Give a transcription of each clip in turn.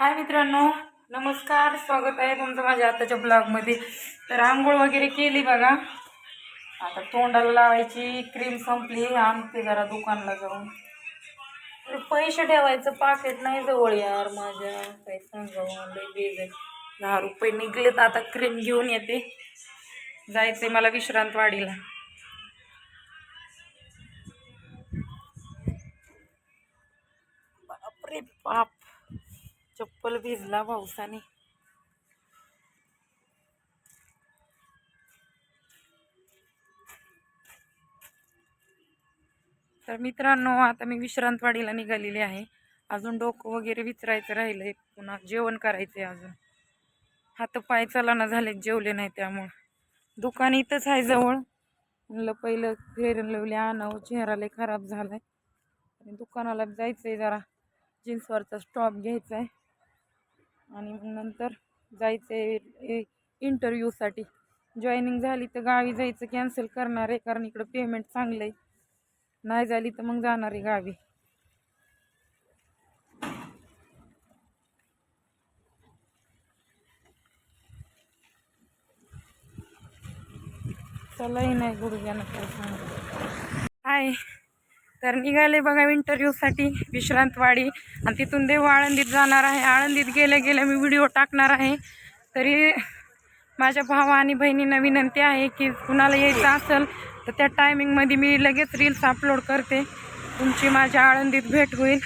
हाय मित्रांनो नमस्कार. स्वागत आहे तुमचं माझ्या आताच्या ब्लॉगमध्ये. तर आंघोळ वगैरे केली बघा. आता तोंडाला लावायची क्रीम संपली आणते जरा दुकानला जाऊन. तर पैसे ठेवायचं पाकिट नाही जवळ यार माझ्या. काही सांगावं बेज दहा रुपये निघलेत आता क्रीम घेऊन येते. जायचंय मला विश्रांतवाडीला. बापरे बाप. चप्पल भिजला पावसाने. तर मित्रांनो आता मी विश्रांतवाडीला निघालेली आहे. अजून डोकं वगैरे विचारायचं राहिलंय. पुन्हा जेवण करायचंय अजून. हात पाय चलाना झाले जेवले नाही त्यामुळं. दुकान इथंच आहे जवळ. म्हणलं पहिलं फेरन लवली आणावं. चेहरा लय खराब झालाय. आणि दुकानाला जायचंय जरा. जीन्सवरचा स्टॉप घ्यायचा आहे आणि नंतर जायचं आहे इंटरव्ह्यूसाठी. जॉईनिंग झाली तर गावी जायचं कॅन्सल करणार आहे कारण इकडं पेमेंट चांगलं आहे. नाही झाली तर मग जाणार आहे गावी. चलाही नाही गुडघ्यानं काय सांग. हाय. तर निघाले बघा इंटरव्ह्यूसाठी विश्रांतवाडी आणि तिथून देव आळंदीत जाणार आहे. आळंदीत गेल्या गेल्या मी व्हिडिओ टाकणार आहे. तरी माझ्या भावा आणि बहिणींना विनंती आहे की कुणाला यायचं असेल तर त्या टायमिंगमध्ये मी लगेच रील्स अपलोड करते. तुमची माझ्या आळंदीत भेट होईल.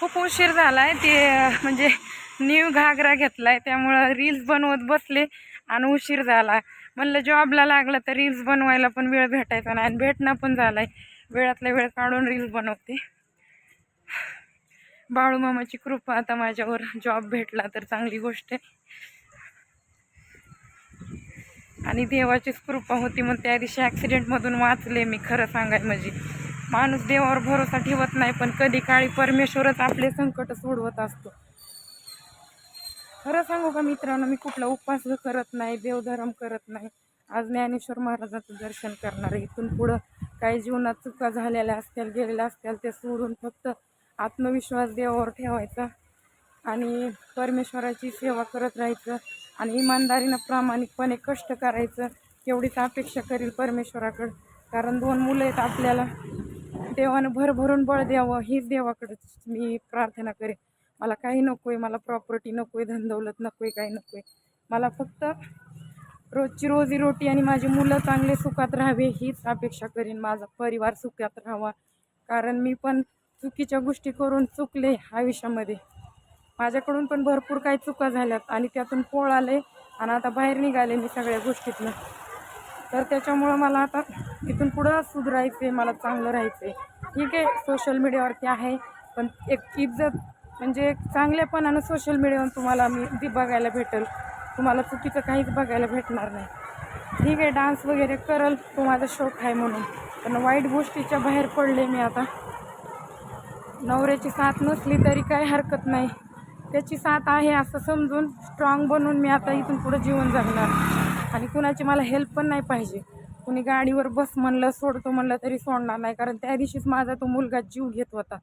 खूप उशीर झाला आहे ते म्हणजे न्यू घागरा घेतला आहे त्यामुळं रील्स बनवत बसले आणि उशीर झाला. म्हणलं जॉबला लागलं तर रील्स बनवायला पण वेळ भेटायचा नाही आणि भेटणं पण झालं आहे वेळातला वेळ काढून रील्स बनवते. बाळूमामाची कृपा आता माझ्यावर जॉब भेटला तर चांगली गोष्ट आहे. आणि देवाचीच कृपा होती मग त्या दिवशी ॲक्सिडेंटमधून वाचले मी खरं सांगाय म्हणजे. माणूस देवावर भरोसा ठेवत नाही पण कधी काळी परमेश्वरच आपले संकट सोडवत असतो. खरं सांगू का मित्रांनो मी कुठला उपवास करत नाही देवधर्म करत नाही. आज ज्ञानेश्वर महाराजाचं दर्शन करणार आहे. इथून पुढं काही जीवनात चुका झालेल्या असतील गेलेल्या असतील ते सोडून फक्त आत्मविश्वास देवावर ठेवायचा आणि परमेश्वराची सेवा करत राहायचं आणि इमानदारीनं प्रामाणिकपणे कष्ट करायचं. एवढीच अपेक्षा करील परमेश्वराकडं. कारण दोन मुलं आहेत आपल्याला. देवानं भरभरून बळ द्यावं हीच देवाकडं मी प्रार्थना करेन. मला काही नको आहे मला प्रॉपर्टी नको आहे धनदौलत नको आहे काही नको आहे मला फक्त रोजची रोजी रोटी आणि माझी मुलं चांगले सुखात राहावे हीच अपेक्षा करीन माझा परिवार सुखात राहावा. कारण मी पण चुकीच्या गोष्टी करून चुकले आयुष्यामध्ये. माझ्याकडून पण भरपूर काही चुका झाल्यात आणि त्यातून पोळ आले आणि आता बाहेर निघाले मी सगळ्या गोष्टीतनं. तर त्याच्यामुळं मला आता तिथून पुढं सुधरायचं आहे मला चांगलं राहायचं आहे ठीक आहे सोशल मीडियावरती आहे पण एक इज्जत म्हणजे चांगल्यापणानं सोशल मीडियावर तुम्हाला मी ती बघायला भेटेल. तुम्हाला चुकीचं काहीच बघायला भेटणार नाही. ठीक आहे डान्स वगैरे करल तो माझा शौक आहे म्हणून. पण वाईट गोष्टीच्या बाहेर पडले मी आता. नवऱ्याची साथ नसली तरी काही हरकत नाही. त्याची साथ आहे असं समजून स्ट्रॉंग बनून मी आता इथून पुढं जीवन जगणार. आणि कुणाची मला हेल्प पण नाही पाहिजे. कुणी गाडीवर बस म्हणलं सोडतो म्हणलं तरी सोडणार नाही. कारण त्या दिवशीच माझा तो मुलगा जीव घेत होता.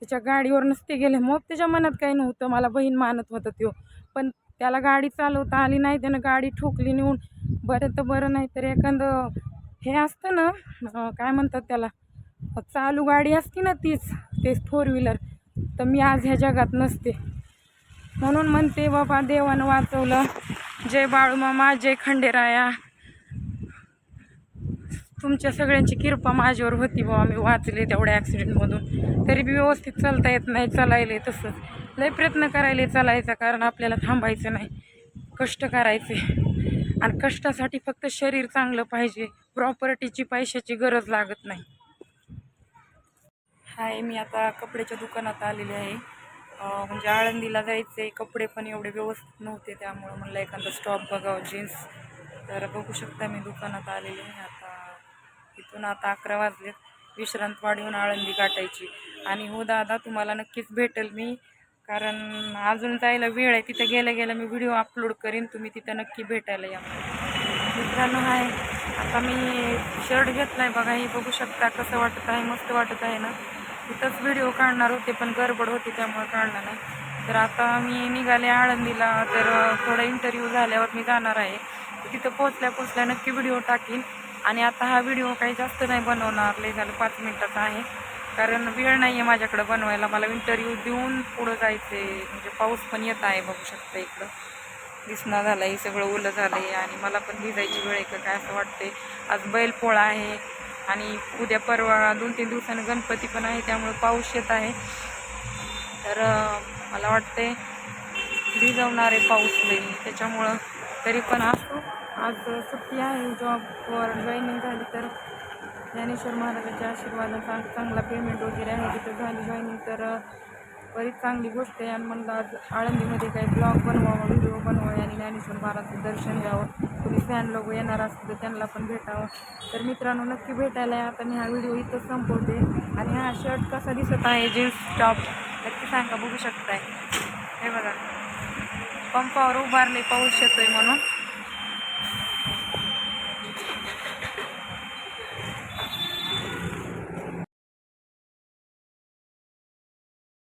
त्याच्या गाडीवर नसते गेले. मग त्याच्या मनात काही नव्हतं. मला बहीण मानत होतं तो पण त्याला गाडी चालवता आली नाही. त्यानं गाडी ठोकली नेऊन. बरं तर बरं नाही तर एखादं हे असतं ना काय म्हणतात त्याला? चालू गाडी असती ना तीच तेच फोर व्हीलर तर मी आज ह्या जगात नसते. म्हणून म्हणते बाबा देवानं वाचवलं. जय बाळूमामा जय खंडेराया. तुमच्या सगळ्यांची कृपा माझ्यावर होती बाबा मी वाचले तेवढ्या ॲक्सिडेंटमधून तरी बी व्यवस्थित चालता येत नाही चालायले तसंच. लय प्रयत्न करायले चालायचा कारण आपल्याला थांबायचं नाही. कष्ट करायचे. आणि कष्टासाठी फक्त शरीर चांगलं पाहिजे. प्रॉपर्टीची पैशाची गरज लागत नाही. हाय मी आता कपड्याच्या दुकानात आलेले आहे. म्हणजे आळंदीला जायचे कपडे पण एवढे व्यवस्थित नव्हते त्यामुळं म्हणलं एखादा स्टॉप बघावं जीन्स तर बघू शकता मी दुकानात आलेले आहे आता. इथून आता अकरा वाजलेत विश्रांतवाडीहून आळंदी गाठायची. आणि हो दादा तुम्हाला नक्कीच भेटेल मी. कारण अजून जायला वेळ आहे. तिथं गेल्या गेल्या मी व्हिडिओ अपलोड करीन. तुम्ही तिथं नक्की भेटायला या. मित्रांनो हाय. आता मी शर्ट घेतला आहे बघा. हे बघू शकता कसं वाटत आहे मस्त वाटत आहे ना. तिथंच व्हिडिओ काढणार होते पण गडबड होती त्यामुळे काढला नाही. तर आता मी निघाले आळंदीला. तर थोडा इंटरव्ह्यू झाल्यावर मी जाणार आहे. तिथं पोचल्या पोचल्या नक्की व्हिडिओ टाकीन. आणि आता हा व्हिडिओ काही जास्त नाही बनवणार लय झालं पाच मिनटाचा आहे. कारण वेळ नाही आहे माझ्याकडं बनवायला. मला इंटरव्ह्यू देऊन पुढं जायचं आहे म्हणजे पाऊस पण येत आहे बघू शकता इकडं. दिसना झाला आहे सगळं ओलं झालं आहे आणि मला पण भिजायची वेळ आहे का काय असं वाटते आज बैलपोळा आहे आणि उद्या परवा दोन तीन दिवसानं गणपती पण आहे त्यामुळे पाऊस येत आहे. तर मला वाटते भिजवणार आहे पाऊस नाही त्याच्यामुळं तरी पण असतो आज सुट्टी आहे जॉबवर जॉईनिंग झाली तर ज्ञानेश्वर महाराजाच्या आशीर्वादाचा चांगला पेमेंट वगैरे आहे तिथं झाली जॉईनिंग तर बरीच चांगली गोष्ट आहे. आणि म्हणलं आज आळंदीमध्ये काही ब्लॉग बनवावं व्हिडिओ बनवावे आणि ज्ञानेश्वर महाराजचं दर्शन घ्यावं. कुणी फॅन लोक येणार असतील तर त्यांना पण भेटावं. तर मित्रांनो नक्की भेटायला आता मी हा व्हिडिओ इथं संपवते. आणि हा शर्ट कसा दिसत आहे जीन्स टॉप नक्की सांगा बघू शकताय. हे बघा. पंपावर उभारले पाऊस येतोय म्हणून.